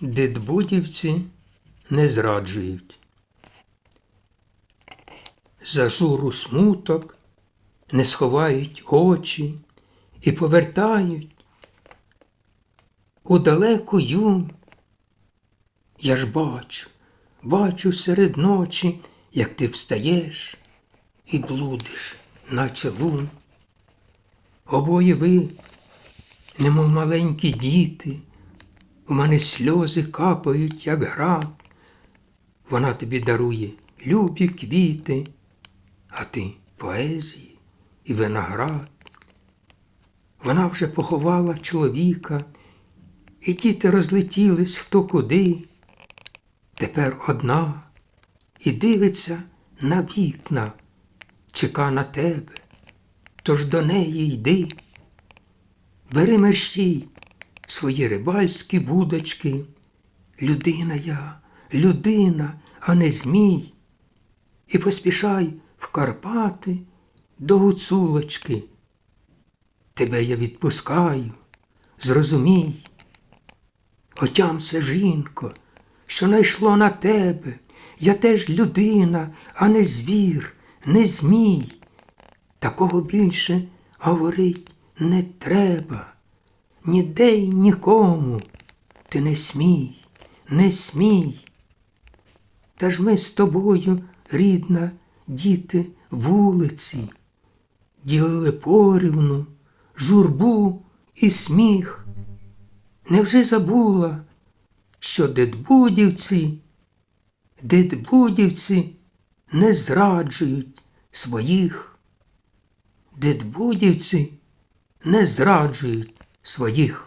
Дидбудівці не зраджують. За журу смуток не сховають очі і повертають у далеку юнь. Я ж бачу, бачу серед ночі, як ти встаєш і блудиш, наче лун. Обоє ви, немов маленькі діти, у мене сльози капають, як град. Вона тобі дарує любі квіти, а ти поезії і виноград. Вона вже поховала чоловіка, і діти розлетілись хто куди. Тепер одна і дивиться на вікна, чека на тебе, тож до неї йди. Бери мерщій свої рибальські будочки. Людина я, людина, а не змій. І поспішай в Карпати до гуцулочки. Тебе я відпускаю, зрозумій. Отямся, жінко, що найшло на тебе. Я теж людина, а не звір, не змій. Такого більше говорить не треба. Ніде й нікому. Ти не смій, не смій. Та ж ми з тобою, рідна, діти, вулиці, ділили порівну, журбу і сміх. Невже забула, що дедбудівці, дедбудівці не зраджують своїх, дедбудівці не зраджують своїх.